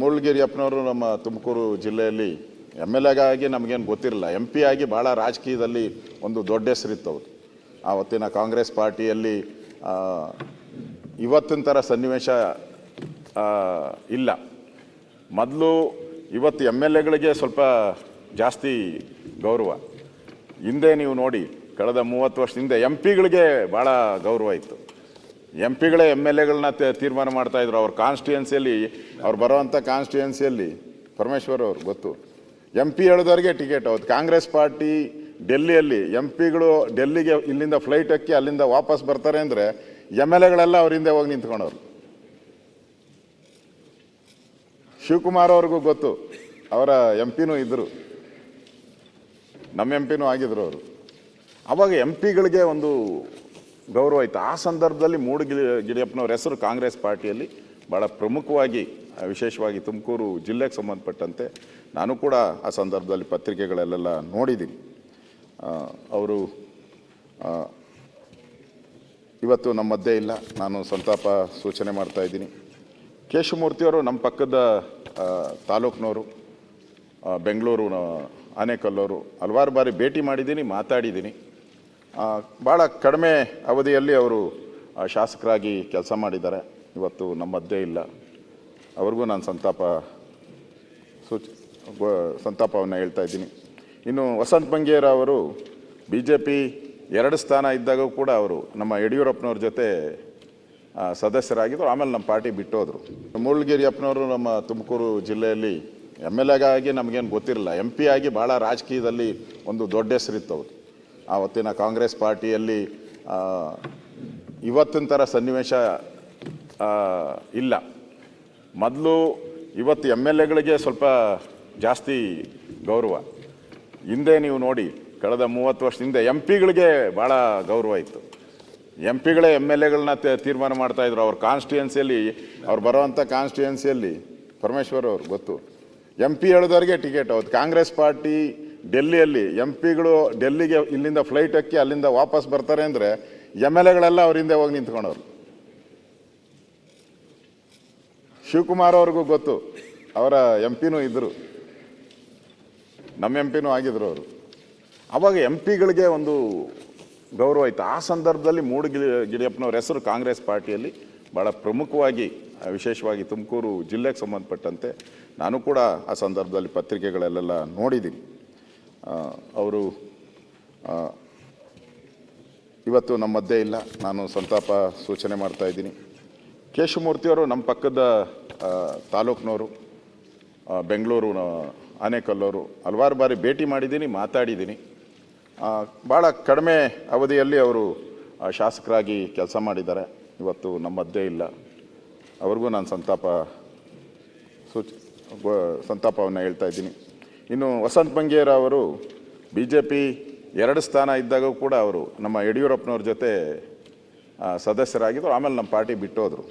ಮುಳ್ಗಿರಿ ಅಪ್ಪನವರು ನಮ್ಮ ತುಮಕೂರು ಜಿಲ್ಲೆಯಲ್ಲಿ M L ಎಗಾಗಿ ನಮಗೇನು ಗೊತ್ತಿರಲಿಲ್ಲ ಎಂ ಪಿ ಆಗಿ ಭಾಳ ರಾಜಕೀಯದಲ್ಲಿ ಒಂದು ದೊಡ್ಡ ಹೆಸರಿತ್ತು ಅವರು ಆವತ್ತಿನ ಕಾಂಗ್ರೆಸ್ ಪಾರ್ಟಿಯಲ್ಲಿ ಇವತ್ತಿನ ಥರ ಸನ್ನಿವೇಶ ಇಲ್ಲ. ಮೊದಲು ಇವತ್ತು ಎಂ ಎಲ್ ಎಗಳಿಗೆ ಸ್ವಲ್ಪ ಜಾಸ್ತಿ ಗೌರವ. ಹಿಂದೆ ನೀವು ನೋಡಿ, ಕಳೆದ ಮೂವತ್ತು ವರ್ಷದಿಂದ ಎಂ ಪಿಗಳಿಗೆ ಭಾಳ ಗೌರವ ಇತ್ತು. ಎಂ ಪಿಗಳೇ ಎಂ ಎಲ್ ಎಗಳನ್ನ ತೀರ್ಮಾನ ಮಾಡ್ತಾ ಇದ್ರು. ಅವ್ರ ಕಾನ್ಸ್ಟಿಟ್ಯೂನ್ಸಿಯಲ್ಲಿ ಅವ್ರು ಬರೋವಂಥ ಕಾನ್ಸ್ಟಿಟ್ಯೂನ್ಸಿಯಲ್ಲಿ ಪರಮೇಶ್ವರ್ ಅವ್ರು ಗೊತ್ತು. ಎಂ ಪಿ ಹೇಳಿದವ್ರಿಗೆ ಟಿಕೆಟ್ ಹೌದು ಕಾಂಗ್ರೆಸ್ ಪಾರ್ಟಿ ಡೆಲ್ಲಿಯಲ್ಲಿ, ಎಂ ಪಿಗಳು ಡೆಲ್ಲಿಗೆ ಇಲ್ಲಿಂದ ಫ್ಲೈಟ್ ಹಕ್ಕಿ ಅಲ್ಲಿಂದ ವಾಪಸ್ ಬರ್ತಾರೆ ಅಂದರೆ ಎಂ ಎಲ್ ಎಗಳೆಲ್ಲ ಅವ್ರ ಹಿಂದೆ ಹೋಗಿ ನಿಂತ್ಕೊಂಡವ್ರು. ಶಿವಕುಮಾರ್ ಅವ್ರಿಗೂ ಗೊತ್ತು. ಅವರ ಎಂ ಪಿನೂ ಇದ್ದರು ನಮ್ಮ ಎಂ ಪಿನೂ ಆಗಿದ್ರು ಅವರು. ಅವಾಗ ಎಂ ಪಿಗಳಿಗೆ ಒಂದು ಗೌರವ ಆಯಿತು. ಆ ಸಂದರ್ಭದಲ್ಲಿ ಮೂಡುಗಿರಿ ಗಿರಿಯಪ್ಪನವ್ರ ಹೆಸರು ಕಾಂಗ್ರೆಸ್ ಪಾರ್ಟಿಯಲ್ಲಿ ಭಾಳ ಪ್ರಮುಖವಾಗಿ ವಿಶೇಷವಾಗಿ ತುಮಕೂರು ಜಿಲ್ಲೆಗೆ ಸಂಬಂಧಪಟ್ಟಂತೆ ನಾನು ಕೂಡ ಆ ಸಂದರ್ಭದಲ್ಲಿ ಪತ್ರಿಕೆಗಳಲ್ಲೆಲ್ಲ ನೋಡಿದ್ದೀನಿ. ಅವರು ಇವತ್ತು ನಮ್ಮ ಮಧ್ಯೆ ಇಲ್ಲ. ನಾನು ಸಂತಾಪ ಸೂಚನೆ ಮಾಡ್ತಾ ಇದ್ದೀನಿ. ಕೇಶವಮೂರ್ತಿಯವರು ನಮ್ಮ ಪಕ್ಕದ ತಾಲೂಕಿನವರು ಬೆಂಗಳೂರು ಆನೇಕಲ್ಲವರು ಹಲವಾರು ಬಾರಿ ಭೇಟಿ ಮಾಡಿದ್ದೀನಿ, ಮಾತಾಡಿದ್ದೀನಿ. ಭಾಳ ಕಡಿಮೆ ಅವಧಿಯಲ್ಲಿ ಅವರು ಶಾಸಕರಾಗಿ ಕೆಲಸ ಮಾಡಿದ್ದಾರೆ. ಇವತ್ತು ನಮ್ಮ ಮಧ್ಯೆ ಇಲ್ಲ. ಅವ್ರಿಗೂ ನಾನು ಸಂತಾಪ ಸೂಚ ಸಂತಾಪವನ್ನು ಹೇಳ್ತಾ ಇದ್ದೀನಿ. ಇನ್ನು ವಸಂತ್ ಬಂಗೇರ ಅವರು ಬಿ ಜೆ ಪಿ ಎರಡು ಸ್ಥಾನ ಇದ್ದಾಗ ಕೂಡ ಅವರು ನಮ್ಮ ಯಡಿಯೂರಪ್ಪನವ್ರ ಜೊತೆ ಸದಸ್ಯರಾಗಿದ್ದರು ಆಮೇಲೆ ನಮ್ಮ ಪಾರ್ಟಿ ಬಿಟ್ಟೋದ್ರು. ಮುಳ್ಳಗಿರಿಯಪ್ಪನವರು ನಮ್ಮ ತುಮಕೂರು ಜಿಲ್ಲೆಯಲ್ಲಿ ಎಂ ಎಲ್ ಎಗಾಗಿ ನಮಗೇನು ಗೊತ್ತಿರಲಿಲ್ಲ ಎಂ ಪಿ ಆಗಿ ಭಾಳ ರಾಜಕೀಯದಲ್ಲಿ ಒಂದು ದೊಡ್ಡ ಹೆಸರಿತ್ತು ಅವರು. ಆವತ್ತಿನ ಕಾಂಗ್ರೆಸ್ ಪಾರ್ಟಿಯಲ್ಲಿ ಇವತ್ತಿನ ಥರ ಸನ್ನಿವೇಶ ಇಲ್ಲ. ಮೊದಲು ಇವತ್ತು ಎಂ ಎಲ್ ಎಗಳಿಗೆ ಸ್ವಲ್ಪ ಜಾಸ್ತಿ ಗೌರವ. ಹಿಂದೆ ನೀವು ನೋಡಿ, ಕಳೆದ ಮೂವತ್ತು ವರ್ಷ ಹಿಂದೆ ಎಂ ಪಿಗಳಿಗೆ ಭಾಳ ಗೌರವ ಇತ್ತು. ಎಂ ಪಿಗಳೇ ಎಂ ಎಲ್ ಎಗಳನ್ನ ತೀರ್ಮಾನ ಮಾಡ್ತಾಯಿದ್ರು ಅವ್ರ ಕಾನ್ಸ್ಟಿಟ್ಯೂನ್ಸಿಯಲ್ಲಿ ಅವ್ರು ಬರೋವಂಥ ಕಾನ್ಸ್ಟಿಟ್ಯೂನ್ಸಿಯಲ್ಲಿ ಪರಮೇಶ್ವರ್ ಅವ್ರು ಗೊತ್ತು. ಎಂ ಪಿ ಹೇಳಿದವ್ರಿಗೆ ಟಿಕೆಟ್. ಅವತ್ತು ಕಾಂಗ್ರೆಸ್ ಪಾರ್ಟಿ ಡೆಲ್ಲಿಯಲ್ಲಿ ಎಂ ಪಿಗಳು ಡೆಲ್ಲಿಗೆ ಇಲ್ಲಿಂದ ಫ್ಲೈಟ್ ಹಕ್ಕಿ ಅಲ್ಲಿಂದ ವಾಪಸ್ ಬರ್ತಾರೆ ಅಂದರೆ ಎಂ ಎಲ್ ಎಗಳೆಲ್ಲ ಅವ್ರ ಹಿಂದೆ ಹೋಗಿ ನಿಂತ್ಕೊಂಡವ್ರು. ಶಿವಕುಮಾರ್ ಅವ್ರಿಗೂ ಗೊತ್ತು, ಅವರ ಎಂ ಪಿನೂ ಇದ್ದರು ನಮ್ಮ ಎಂ ಪಿನೂ ಆಗಿದ್ರು ಅವರು. ಅವಾಗ ಎಂ ಪಿಗಳಿಗೆ ಒಂದು ಗೌರವ ಇತ್ತು. ಆ ಸಂದರ್ಭದಲ್ಲಿ ಮೂಡುಗಿರಿ ಗಿರಿಯಪ್ಪನವ್ರ ಹೆಸರು ಕಾಂಗ್ರೆಸ್ ಪಾರ್ಟಿಯಲ್ಲಿ ಭಾಳ ಪ್ರಮುಖವಾಗಿ, ವಿಶೇಷವಾಗಿ ತುಮಕೂರು ಜಿಲ್ಲೆಗೆ ಸಂಬಂಧಪಟ್ಟಂತೆ ನಾನು ಕೂಡ ಆ ಸಂದರ್ಭದಲ್ಲಿ ಪತ್ರಿಕೆಗಳಲ್ಲೆಲ್ಲ ನೋಡಿದ್ದೀನಿ. ಅವರು ಇವತ್ತು ನಮ್ಮ ಮಧ್ಯೆ ಇಲ್ಲ. ನಾನು ಸಂತಾಪ ಸೂಚನೆ ಮಾಡ್ತಾ ಇದ್ದೀನಿ. ಕೇಶವಮೂರ್ತಿಯವರು ನಮ್ಮ ಪಕ್ಕದ ತಾಲೂಕಿನವರು ಬೆಂಗಳೂರು ಆನೇಕಲ್ಲವರು ಹಲವಾರು ಬಾರಿ ಭೇಟಿ ಮಾಡಿದ್ದೀನಿ, ಮಾತಾಡಿದ್ದೀನಿ. ಭಾಳ ಕಡಿಮೆ ಅವಧಿಯಲ್ಲಿ ಅವರು ಶಾಸಕರಾಗಿ ಕೆಲಸ ಮಾಡಿದ್ದಾರೆ. ಇವತ್ತು ನಮ್ಮ ಮಧ್ಯೆ ಇಲ್ಲ. ಅವ್ರಿಗೂ ನಾನು ಸಂತಾಪ ಸೂಚ, ಸಂತಾಪವನ್ನು ಹೇಳ್ತಾ ಇದ್ದೀನಿ. ಇನ್ನು ವಸಂತ್ ಬಂಗೇರ ಅವರು ಬಿ ಜೆ ಪಿ ಎರಡು ಸ್ಥಾನ ಇದ್ದಾಗ ಕೂಡ ಅವರು ನಮ್ಮ ಯಡಿಯೂರಪ್ಪನವ್ರ ಜೊತೆ ಸದಸ್ಯರಾಗಿದ್ದರು ಆಮೇಲೆ ನಮ್ಮ ಪಾರ್ಟಿ ಬಿಟ್ಟೋದ್ರು.